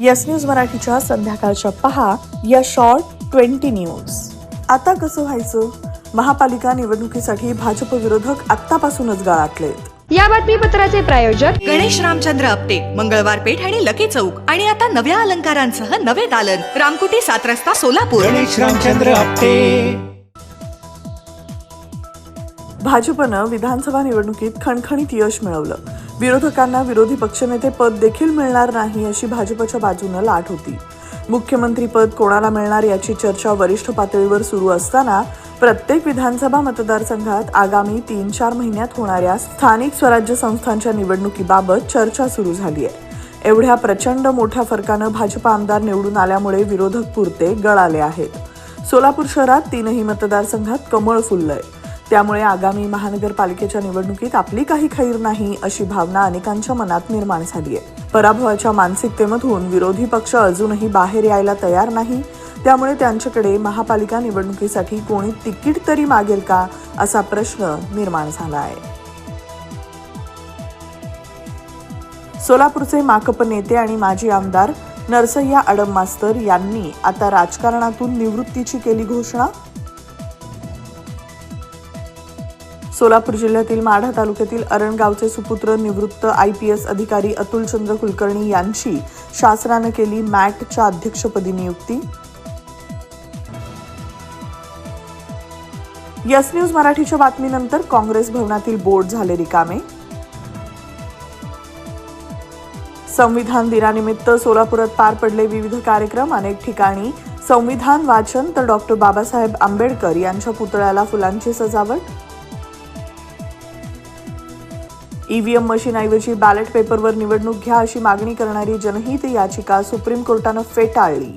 Yes news मराठीच्या संध्याकाळच्या पहा या शॉर्ट ट्वेंटी न्यूज आता कसं व्हायचं? महापालिका निवडणुकीसाठी भाजप विरोधक आत्तापासूनच गळाटलेत या बातमीपत्राचे प्रायोजक गणेश रामचंद्र आपटे मंगळवार पेठ आणि लकी चौक आणि आता नव्या अलंकारांसह नवे दालन रामकुटी सात रस्ता सोलापूर. गणेश रामचंद्र आपटे. भाजपनं विधानसभा निवडणुकीत खणखणीत यश मिळवलं. विरोधकांना विरोधी पक्षनेते पद देखील मिळणार नाही अशी भाजपच्या बाजूनं लाट होती. मुख्यमंत्री पद कोणाला मिळणार याची चर्चा वरिष्ठ पातळीवर सुरू असताना प्रत्येक विधानसभा मतदारसंघात आगामी तीन चार महिन्यात होणाऱ्या स्थानिक स्वराज्य संस्थांच्या निवडणुकीबाबत चर्चा सुरू झाली आहे. एवढ्या प्रचंड मोठ्या फरकानं भाजप आमदार निवडून आल्यामुळे विरोधक पुरते गळाले आहेत. सोलापूर शहरात तीनही मतदारसंघात कमळ फुललंय. त्यामुळे आगामी महानगरपालिकेच्या निवडणुकीत आपली काही खैर नाही अशी भावना अनेकांच्या मनात निर्माण झाली आहे. पराभवाच्या मानसिकतेमधून विरोधी पक्ष अजूनही बाहेर यायला तयार नाही. त्यामुळे त्यांच्याकडे महापालिका निवडणुकीसाठी कोणी तिकीट तरी मागेल का असा प्रश्न निर्माण झाला आहे. सोलापूरचे माकप नेते आणि माजी आमदार नरसय्या अडम मास्तर यांनी आता राजकारणातून निवृत्तीची केली घोषणा. सोलापूर जिल्ह्यातील माढा तालुक्यातील अरणगावचे सुपुत्र निवृत्त आय पी एस अधिकारी अतुलचंद्र कुलकर्णी यांची शासनानं केली मॅटच्या अध्यक्षपदी नियुक्ती. यस न्यूज मराठीच्या बातमीनंतर काँग्रेस भवनातील बोर्ड झाले रिकामे. संविधान दिनानिमित्त सोलापुरात पार पडले विविध कार्यक्रम. अनेक ठिकाणी संविधान वाचन तर डॉक्टर बाबासाहेब आंबेडकर यांच्या पुतळ्याला फुलांची सजावट. ईव्हीएम मशीनऐवजी बॅलेट पेपरवर निवडणूक घ्या अशी मागणी करणारी जनहित याचिका सुप्रीम कोर्टानं फेटाळली.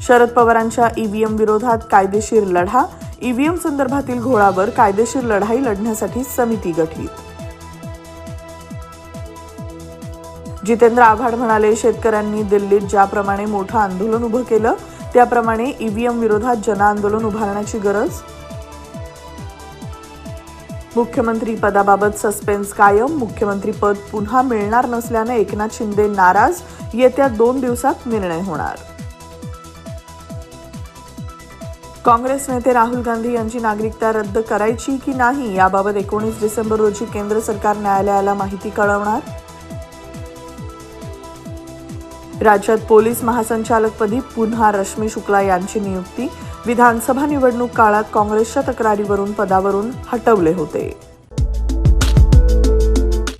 शरद पवारांच्या ईव्हीएम विरोधात कायदेशीर लढा ईव्हीएम संदर्भातील घोळावर कायदेशीर लढाई लढण्यासाठी समिती गठीत. जितेंद्र आव्हाड म्हणाले शेतकऱ्यांनी दिल्लीत ज्याप्रमाणे मोठं आंदोलन उभं केलं त्याप्रमाणे ईव्हीएम विरोधात जनआंदोलन उभारण्याची गरज? मुख्यमंत्री पदाबाबत सस्पेन्स कायम मुख्यमंत्री पद पुन्हा मिळणार नसल्याने एकनाथ शिंदे नाराज येत्या दोन दिवसात निर्णय होणार. काँग्रेस नेते राहुल गांधी यांची नागरिकता रद्द करायची की नाही याबाबत एकोणीस डिसेंबर रोजी केंद्र सरकार न्यायालयाला माहिती कळवणार? राज्यात पोलीस महासंचालकपदी पुन्हा रश्मी शुक्ला यांची नियुक्ती. विधानसभा निवडणूक काळात काँग्रेसच्या तक्रारीवरून पदावरून हटवले होते.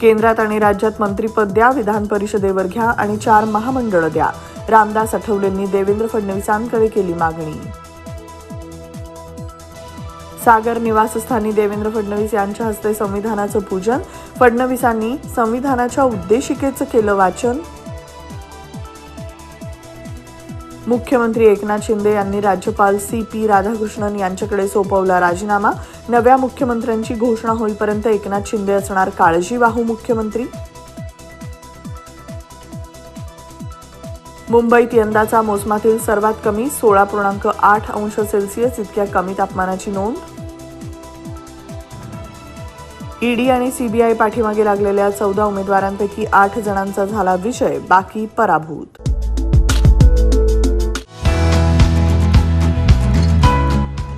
केंद्रात आणि राज्यात मंत्रीपद द्या विधान परिषदेवर घ्या आणि चार महामंडळ द्या. रामदास आठवलेंनी देवेंद्र फडणवीसांकडे केली मागणी. सागर निवासस्थानी देवेंद्र फडणवीस यांच्या हस्ते संविधानाचं पूजन. फडणवीसांनी संविधानाच्या उद्देशिकेचं केलं वाचन. मुख्यमंत्री एकनाथ शिंदे यांनी राज्यपाल सी पी राधाकृष्णन यांच्याकडे सोपवला राजीनामा. नव्या मुख्यमंत्र्यांची घोषणा होईपर्यंत एकनाथ शिंदे असणार काळजीवाहू मुख्यमंत्री? मुंबईत यंदाचा मोसमातील सर्वात कमी सोळा पूर्णांक आठ अंश सेल्सिअस इतक्या कमी तापमानाची नोंद? ईडी आणि सीबीआय पाठीमागे लागलेल्या चौदा उमेदवारांपैकी आठ जणांचा झाला विषय बाकी पराभूत.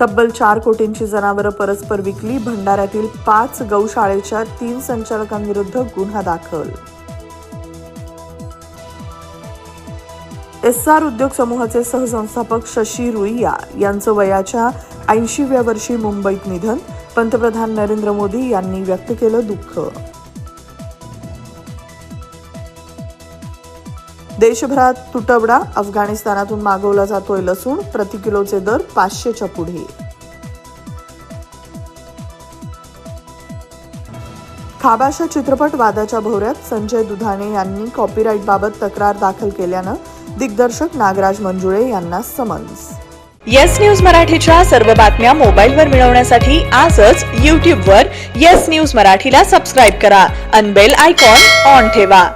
तब्बल चार कोटींची जनावरं परस्पर विकली. भंडाऱ्यातील पाच गौशाळेच्या तीन संचालकांविरुद्ध गुन्हा दाखल. एस आर उद्योग समूहाचे सहसंस्थापक शशी रुईया यांचं वयाच्या ऐंशीव्या वर्षी मुंबईत निधन. पंतप्रधान नरेंद्र मोदी यांनी व्यक्त केलं दुःख. देशभरात तुटवडा अफगाणिस्तानातून मागवला जातोय लसूण प्रति किलोचे दर पाचशेच्या पुढे. खाबाशा चित्रपट वादाच्या भोवऱ्यात संजय दुधाणे यांनी कॉपीराईटबाबत तक्रार दाखल केल्यानं दिग्दर्शक नागराज मंजुळे यांना समन्स. येस न्यूज मराठीच्या सर्व बातम्या मोबाईलवर मिळवण्यासाठी आजच यूट्यूबवर येस न्यूज मराठीला सबस्क्राईब करा. अनबेल आयकॉन ऑन ठेवा.